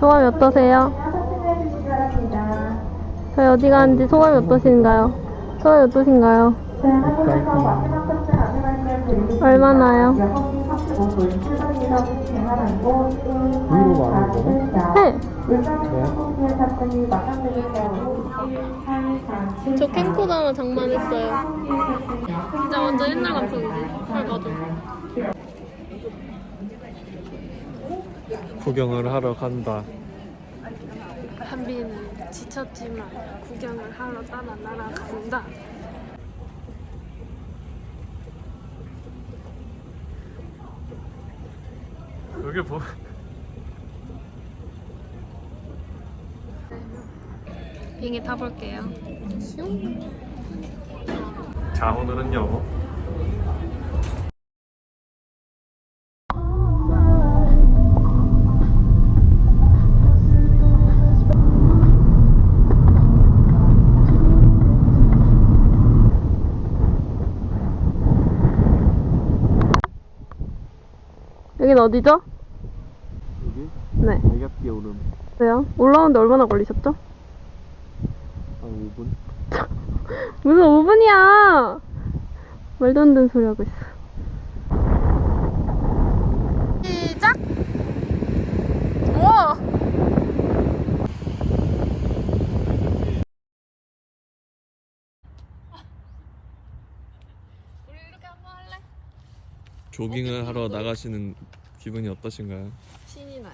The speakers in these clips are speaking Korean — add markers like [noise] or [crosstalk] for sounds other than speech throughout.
소감이 어떠세요? 저희 어디 가는지 소감이 어떠신가요? 소감이 어떠신가요? 얼마나요? 네. 네. 저 캠코더 장만했어요. 진짜 완전 옛날 감성이지. 헐, 맞아. 구경을 하러 간다. 한비는 지쳤지만 구경을 하러 따라 날아간다. 여기 뭐? 비행기 타볼게요. 슝. 자 오늘은요. 여긴 어디죠? 여기 네. 백약기 오름 왜요? 올라오는데 얼마나 걸리셨죠? 한 5분. [laughs] 무슨 5분이야! 말도 안 되는 소리 하고 있어. 시작! 우와! 우리 이렇게 한번 할래? 조깅을 하러 나가시는 기분이 어떠신가요? 신이 나요.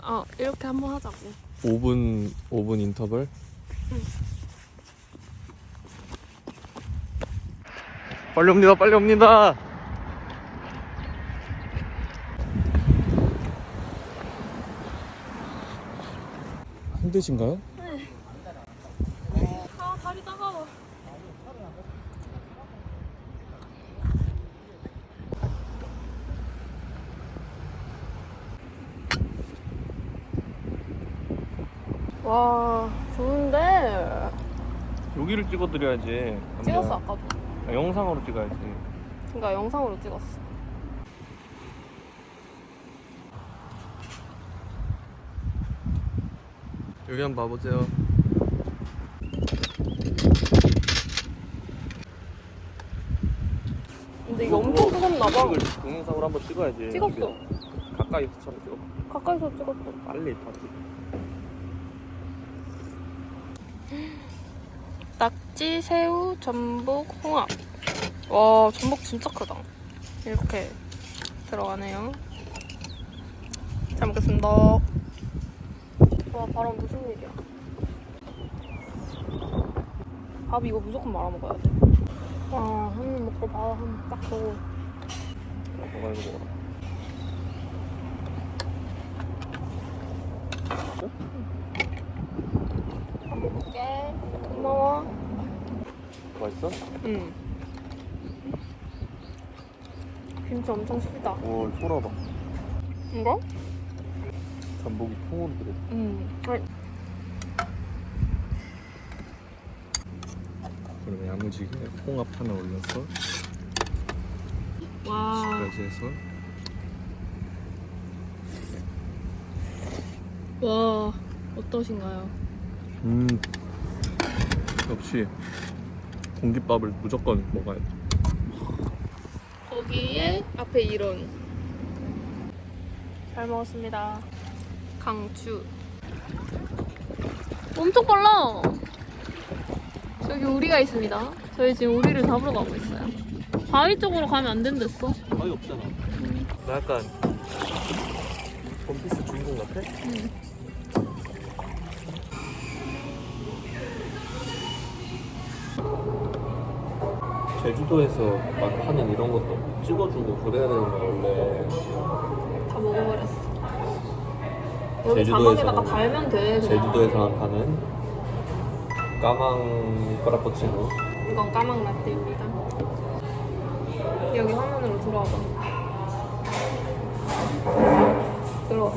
어, 이렇게 한번 하자고. 5분 5분 인터벌. 빨리 옵니다. 빨리 옵니다. 힘드신가요? 아, 다리 따가워. 와, 좋은데? 여기를 찍어드려야지. 찍었어, 아까도. 아, 영상으로 찍어야지. 그러니까 영상으로 찍었어. 여기 한번 봐보세요. 근데 이게 엄청 뜨겁나 봐. 이걸 동영상으로 한번 찍어야지. 찍었어. 가까이서처럼 찍어. 가까이서 찍었어. 빨리 다시. 낙지, 새우, 전복, 홍합. 와, 전복 진짜 크다. 이렇게 들어가네요. 잘 먹겠습니다. 와, 바람 무슨 일이야. 밥 이거 무조건 말아 먹어야 돼. 와, 한 입 먹고 밥 한딱 먹어. 먹어 이거 먹어라. 밥 먹을게. 고마워. 맛있어? 응. 김치 엄청 시다. 오 소라 봐. 이거? 전복이 통으로 들어. 응. 아니, 그러면 야무지게 홍합 하나 올려서 와. 까지 해서 와, 어떠신가요? 음 역시 공깃밥을 무조건 먹어야 돼. 거기에 앞에 이런. 잘 먹었습니다. 강추. 엄청 빨라. 저기 우리가 있습니다. 저희 지금 우리를 잡으러 가고 있어요. 바위 쪽으로 가면 안 된댔어. 거의 없잖아. 나 약간 원피스 주인공 같아? 제주도에서 막 하는 이런 것도 찍어주고 그래야 되는 거 원래 다 먹어버렸어. 여기 제주도에서는- 자막에다가 달면 돼. 그냥. 제주도에서만 파는 까망 프라푸치노 이건 까망 라떼입니다. 여기 화면으로 들어와봐. 들어와. 와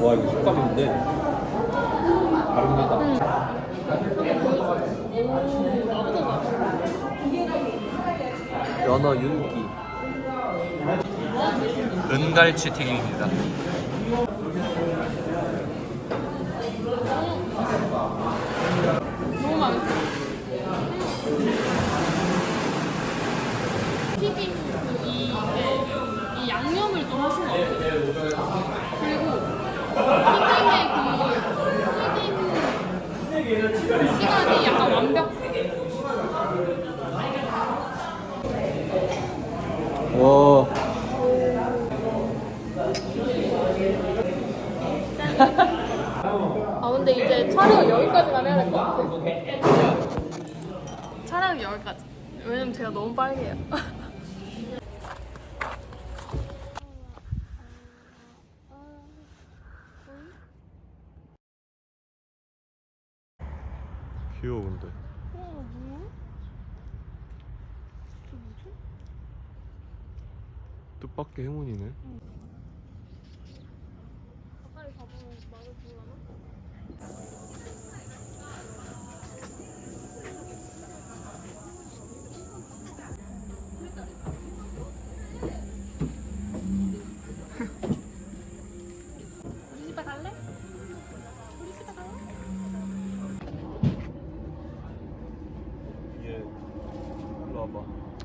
와 이거 식감인데. 다릅니다. 연어 윤기. 은갈치 튀김입니다 너무 맛있어. 튀김 이, 이 양념을 좀 하신 것 같아요. 그리고 튀김의 그 튀김 시간이 약간 완벽해. 와 아 근데 이제 촬영 여기까지만 해야 될 것 같아. 촬영 여기까지. 왜냐면 제가 너무 빨개요. [laughs] 귀여워 근데 어 뭐야? 저 뭐지? 뜻밖의 행운이네 가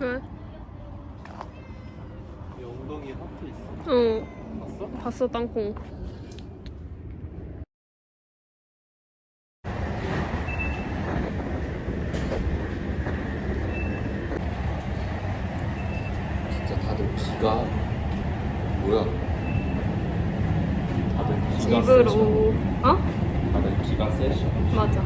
왜? 이 엉덩이에 하트 있어 어 봤어? 봤어 땅콩 다들 비가 뭐야? 다들 비가 세셔 집으로 어? 다들 비가 세셔 맞아